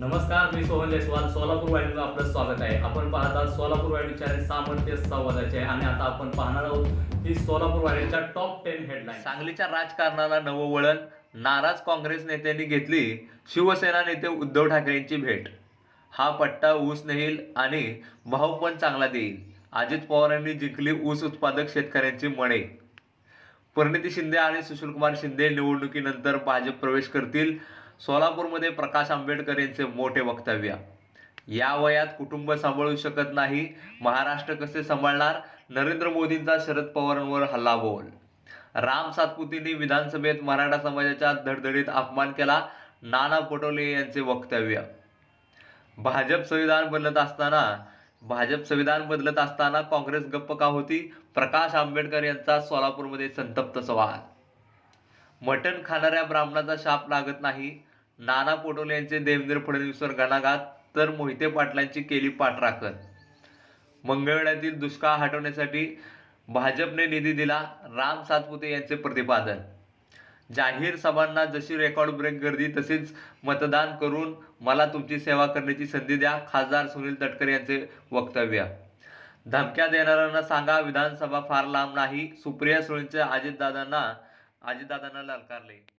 नमस्कार मी सोहन जयस्वाल सोलापूर वाहिनीला आपलं स्वागत आहे. आपण पाहत आहात सोलापूर वाहिनी चॅनल सामर्थ्य संवादाचे आहे. आणि आता आपण पाहणार आहोत की सोलापूर वाहिनीच्या टॉप टेन हेडलाईन सांगलीच्या राजकारणाला नवं वळण नाराज काँग्रेस नेत्यांनी घेतली शिवसेना नेते उद्धव ठाकरेंची भेट. हा पट्टा ऊस नेईल आणि भाव पण चांगला देईल. अजित पवारांनी जिंकली ऊस उत्पादक शेतकऱ्यांची मणे परिणिती शिंदे आणि सुशीलकुमार शिंदे निवडणुकीनंतर भाजप प्रवेश करतील. सोलापूरमध्ये प्रकाश आंबेडकर यांचे मोठे वक्तव्य. या वयात कुटुंब सांभाळू शकत नाही महाराष्ट्र कसे सांभाळणार? नरेंद्र मोदींचा शरद पवारांवर हल्ला बोल राम सातपुतींनी विधानसभेत मराठा समाजाच्या धडधडीत अपमान केला नाना पटोले यांचे वक्तव्य. भाजप संविधान बदलत असताना भाजप संविधान बदलत असताना काँग्रेस गप्प का होती? प्रकाश आंबेडकर यांचा सोलापूरमध्ये संतप्त सवाल. मटण खाणाऱ्या ब्राह्मणाचा शाप लागत नाही नाना पटोले यांचे देवेंद्र फडणवीसवर गणाघात तर मोहिते पाटलांची केली पाठराखण. मंगळवेढ्यातील दुष्काळ हटवण्यासाठी भाजपने निधी दिला राम सातपुते यांचे प्रतिपादन. जाहीर सभांना जशी रेकॉर्ड ब्रेक गर्दी तसेच मतदान करून मला तुमची सेवा करण्याची संधी द्या खासदार सुनील तटकरे यांचे वक्तव्य. धमक्या देणाऱ्यांना सांगा विधानसभा फार लांब नाही सुप्रिया सुळेंच्या अजितदादांना अजितदादांना ललकारले.